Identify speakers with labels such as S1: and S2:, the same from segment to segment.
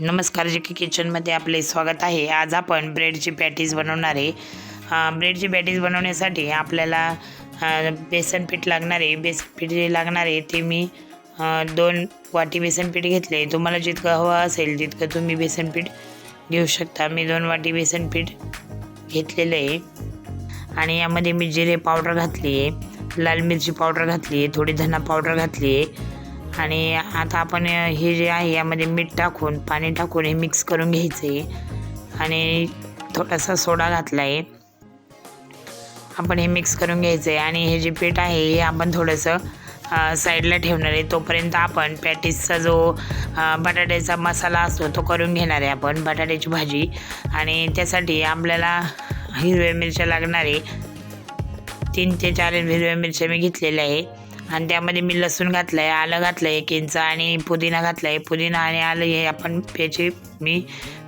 S1: नमस्कार जे की किचनमध्ये आपले स्वागत आहे. आज आपण ब्रेडची पॅटीज बनवणार आहे. ब्रेडची पॅटीज बनवण्यासाठी आपल्याला बेसन पीठ लागणार आहे. बेसन पीठ जे लागणार आहे ते मी दोन वाटी बेसन पीठ घेतले. तुम्हाला जितकं हवं असेल तितकं तुम्ही बेसन पीठ घेऊ शकता. मी दोन वाटी बेसन पीठ घेतलेलं आहे. आणि यामध्ये मी जिरे पावडर घातली आहे. लाल मिरची पावडर घातली आहे. थोडी धना पावडर घातली आहे. आणि आता आपण हे जे आहे यामध्ये मीठ टाकून पाणी टाकून हे मिक्स करून घ्यायचं आहे आणि थोडासा सोडा घातला आहे आपण हे मिक्स करून घ्यायचं आहे आणि हे जे पीठ आहे हे आपण थोडंसं साईडला ठेवणार आहे. तोपर्यंत आपण पॅटीसचा जो बटाट्याचा मसाला असतो तो करून घेणार आहे आपण बटाट्याची भाजी. आणि त्यासाठी आपल्याला हिरव्या मिरच्या लागणार आहे. तीन ते चार हिरव्या मिरच्या मी घेतलेल्या आहे. आणि त्यामध्ये मी लसूण घातलं आहे आलं घातलं आहे एक इंच आणि पुदिना घातला आहे पुदिना आणि आलं हे आपण याची मी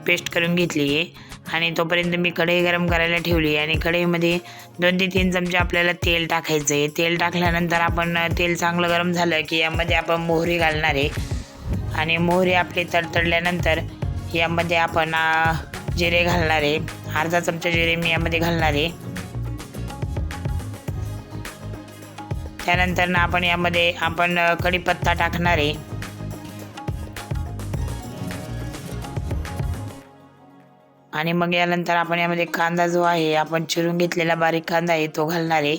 S1: पेस्ट करून घेतली आहे. आणि तोपर्यंत मी कढई गरम करायला ठेवली आणि कढईमध्ये दोन ते तीन चमचे आपल्याला तेल टाकायचं आहे. तेल टाकल्यानंतर आपण तेल चांगलं गरम झालं की यामध्ये आपण मोहरी घालणार आहे. आणि मोहरी आपली तडतडल्यानंतर यामध्ये आपण जिरे घालणार आहे. अर्धा चमचा जिरे मी यामध्ये घालणार आहे. त्यानंतर ना आपण यामध्ये आपण कढीपत्ता टाकणार आहे. आणि मग यानंतर आपण यामध्ये कांदा जो आहे आपण चिरून घेतलेला बारीक कांदा आहे तो घालणार आहे.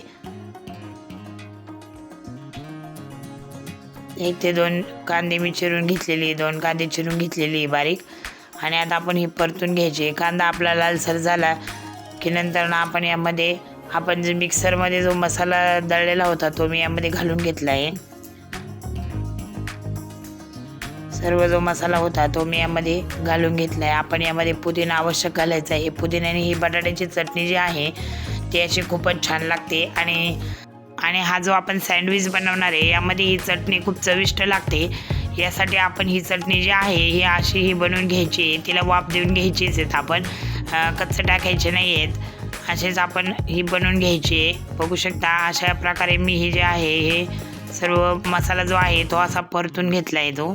S1: एक ते दोन कांदे मी चिरून घेतलेली दोन कांदे चिरून घेतलेली बारीक. आणि आता आपण ही परतून घ्यायची. कांदा आपला लालसर झाला की नंतर ना आपण यामध्ये आपण जे मिक्सरमध्ये जो मसाला दळलेला होता तो मी यामध्ये घालून घेतला आहे. सर्व जो मसाला होता तो मी यामध्ये घालून घेतला आहे. आपण यामध्ये पुदिना आवश्यक घालायचा आहे. पुदिन्याने ही बटाट्याची चटणी जी आहे ती अशी खूपच छान लागते आणि आणि हा जो आपण सँडविच बनवणार आहे यामध्ये ही चटणी खूप चविष्ट लागते. यासाठी आपण ही चटणी जी आहे ही अशी ही बनवून घ्यायची आहे. तिला वाफ देऊन घ्यायचीच आहेत आपण. कच्चं टाकायचे नाही आहेत. असेच आपण ही बनवून घ्यायची आहे. बघू शकता अशा प्रकारे मी हे जे आहे हे सर्व मसाला जो आहे तो असा परतून घेतला आहे तो.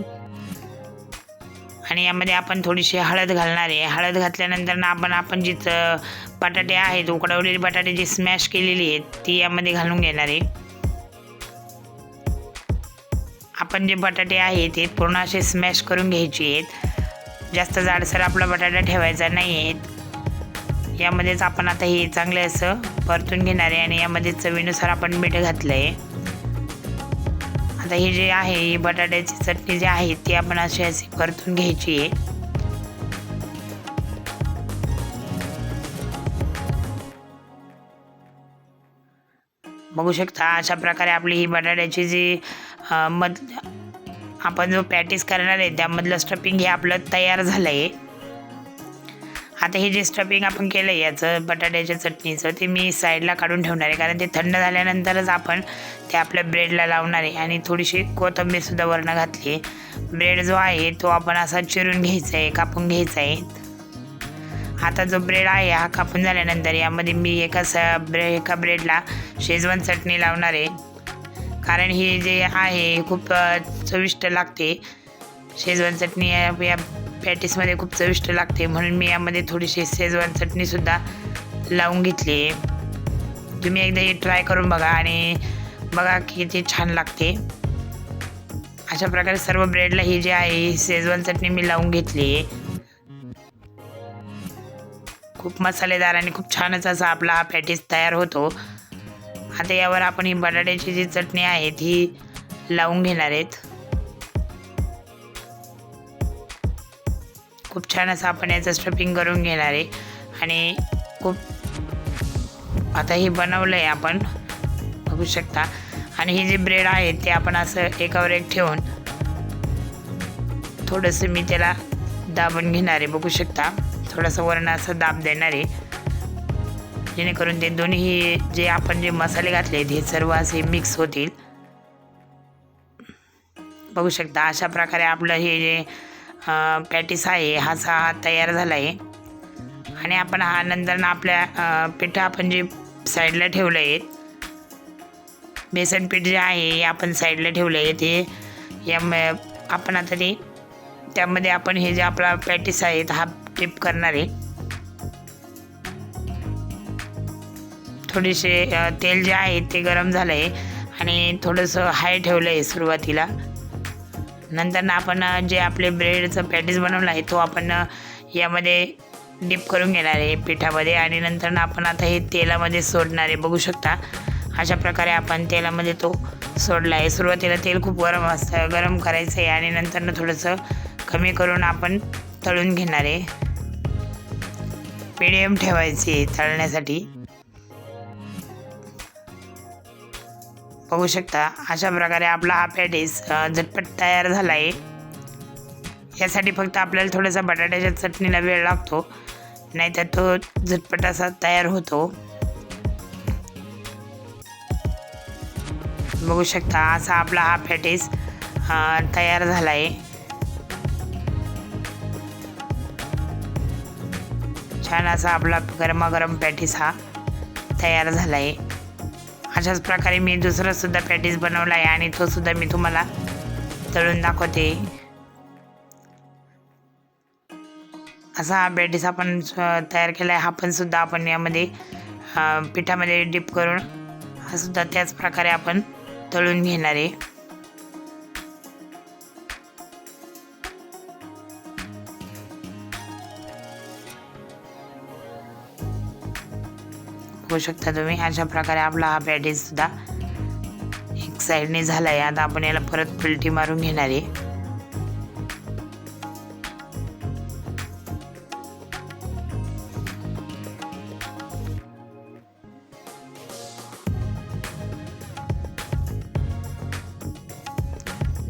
S1: आणि यामध्ये आपण थोडीशी हळद घालणार आहे. हळद घातल्यानंतर ना आपण आपण जिथं बटाटे आहेत उकडवलेली बटाटे जी स्मॅश केलेली आहेत ती यामध्ये घालून घेणार आहे. आपण जे बटाटे आहेत ते पूर्ण असे स्मॅश करून घ्यायचे आहेत. जास्त जाडसर आपला बटाटा ठेवायचा नाही आहेत यामध्येच आपण आता हे चांगले असं परतून घेणार आहे आणि यामध्ये चवीनुसार आपण मीठ घातलं आहे आता हे जे आहे ही बटाट्याची चटणी जी आहे ती आपण अशी अशी परतून घ्यायची आहे. बघू शकता अशा प्रकारे आपली ही बटाट्याची जी मध आपण जो पॅटीस करणार आहे त्यामधलं स्टफिंग हे आपलं तयार झालं आहे आता हे जे स्टफिंग आपण केलं आहे याचं बटाट्याच्या चटणीचं ते मी साईडला काढून ठेवणार आहे. कारण ते थंड झाल्यानंतरच आपण ते आपल्या ब्रेडला लावणार आहे. आणि थोडीशी कोथिंबीरसुद्धा वरणं घातली आहे. ब्रेड जो आहे तो आपण असा चिरून घ्यायचा आहे कापून घ्यायचा आहे. आता जो ब्रेड आहे हा कापून झाल्यानंतर यामध्ये मी एका स ब्रे एका ब्रेडला शेजवान चटणी लावणार आहे. कारण हे जे आहे खूप चविष्ट लागते. शेजवान चटणी या पॅटीसमध्ये खूप चविष्ट लागते म्हणून मी यामध्ये थोडीशी शेजवान चटणीसुद्धा लावून घेतली. आहे तुम्ही एकदा हे ट्राय करून बघा आणि बघा की ते छान लागते. अशा प्रकारे सर्व ब्रेडला ही जी आहे सेजवान शेजवान चटणी मी लावून घेतली. आहे खूप मसालेदार आणि खूप छानच असा आपला हा पॅटीस तयार होतो. आता यावर आपण ही बटाट्याची जी चटणी आहे ती लावून घेणार आहेत. खूप छान असं आपण याचं स्टफिंग करून घेणार आहे. आणि खूप आता हे बनवलं आहे आपण. बघू शकता. आणि हे जे ब्रेड आहे ते आपण असं एकावर एक ठेवून थोडंसं मी त्याला दाबून घेणार आहे. बघू शकता. थोडंसं वरण असं दाब देणार आहे. जेणेकरून ते दोन्ही जे आपण जे मसाले घातले आहेत हे सर्व असे मिक्स होतील. बघू शकता. अशा प्रकारे आपलं हे जे पॅटीस आहे. हा सा हा तयार झाला आहे आणि आपण हा नंतर ना आपल्या पिठं आपण जे साईडला ठेवलं आहे बेसन पीठ जे आहे हे आपण साईडला ठेवलं आहे ते या आपण आता ते त्यामध्ये आपण हे जे आपला पॅटीस आहेत हा टिप करणार आहे. थोडेसे तेल जे आहे ते गरम झालं आहे आणि थोडंसं हाय ठेवलं आहे सुरुवातीला. नंतर आपण जे आपले ब्रेडचं पॅटीस बनवलं आहे तो आपण यामध्ये डिप करून घेणार आहे पिठामध्ये आणि नंतर ना आपण आता हे तेलामध्ये सोडणार आहे. बघू शकता अशा प्रकारे आपण तेलामध्ये तो सोडला आहे. सुरुवातीला तेल खूप गरम असतं गरम करायचं आहे आणि नंतरनं थोडंसं कमी करून आपण तळून घेणार आहे. मिडियम ठेवायची आहे तळण्यासाठी. बघू शकता. अशा प्रकारे आपला हा पॅटीस झटपट तयार झाला आहे यासाठी फक्त आपल्याला थोडासा बटाट्याच्या चटणीला वेळ लागतो. नाहीतर तो झटपट असा तयार होतो. बघू शकता असा आपला हा पॅटीस तयार झाला आहे छान असा आपला गरमागरम पॅटीस हा तयार झाला आहे अशाच प्रकारे मी दुसरासुद्धा पॅटीस बनवला आहे आणि तोसुद्धा मी तुम्हाला तळून दाखवते. असा हा पॅटीस आपण तयार केला आहे हा पण सुद्धा आपण यामध्ये पिठामध्ये डिप करून हा सुद्धा त्याच प्रकारे आपण तळून घेणार आहे. बघू शकता तुम्ही. अशा प्रकारे आपला हा पॅटीस सुद्धा एक साईडने झाला आहे आता आपण याला परत पलटी मारून घेणार आहे.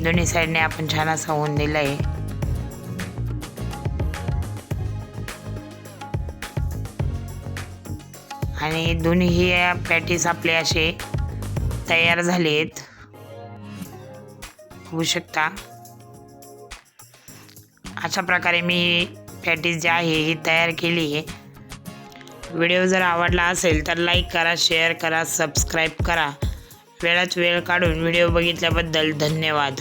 S1: दोन्ही साईडने आपण छान असा होऊन दिला आहे आणि दोन्ही पॅटीस आपले असे तयार झाले आहेत होऊ शकता. अशा प्रकारे मी पॅटीस जे आहे ही तयार केली आहे. व्हिडिओ जर आवडला असेल तर लाईक करा शेअर करा सबस्क्राईब करा. वेळात वेळ काढून व्हिडिओ बघितल्याबद्दल धन्यवाद.